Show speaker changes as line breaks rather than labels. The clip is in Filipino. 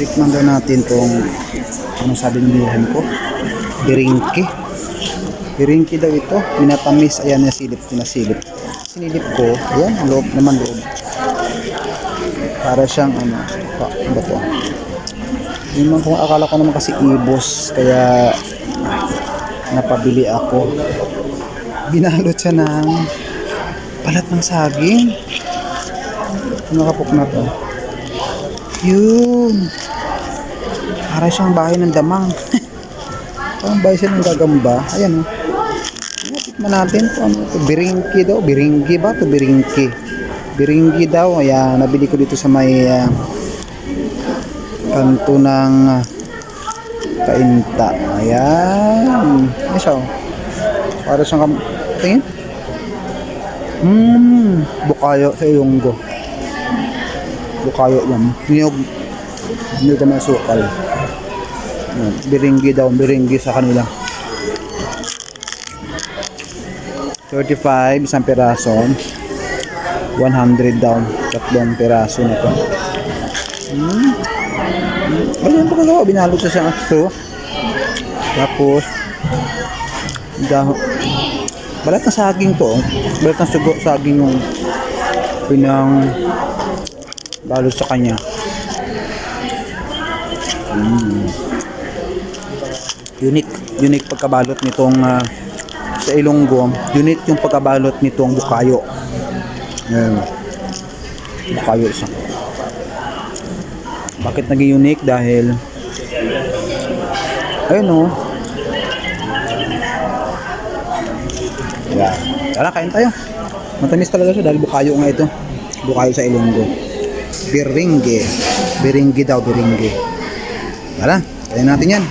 Tikman daw natin tong ano sabi ng nilhan ko? Biringki. Biringki daw ito. Pinatamis. Ayan, nasilip. Pinasilip. Sinilip ko. Ayan, loob naman loob. Para siyang ano. Pa, ano ba to? Hindi man kung akala ko naman kasi ibos. Kaya napabili ako. Binalot siya ng balat ng saging. Ano kapok na to? Yun. Para siyang bahay ng damang. Parang bahay siya ng gagamba. Ayan o. Oh. Tikman natin to. Ano to? Biringki daw. Biringgi ba? to biringki. Biringgi daw. Ayan. Nabili ko dito sa may ah, kanto ng ah, kainta. Ayan. Ayan siya oh. Para siyang kam... Tingin. Mmm. Bukayo sa ilonggo. Bukayo yan. Niyog. Niyog na sukal. Biringgi daw, biringgi sa kanila. 35 isang piraso. 100 daw, tatlong piraso na to. Hmm. Ayun pa kagawa, binalot siya sa aso. Tapos, dahon. Balat na saging to. Balat na sugo, saging yung pinang balot sa kanya. Unique unique pagkabalot nitong ah, sa Ilonggo unique yung pagkabalot nitong bukayo. Ayan. bukayo isa. Bakit naging unique? Dahil ayun o yeah. tara kain tayo. Matamis talaga siya dahil bukayo nga ito. Bukayo sa Ilonggo. Biringge. Biringge daw biringge. Tara kain natin yan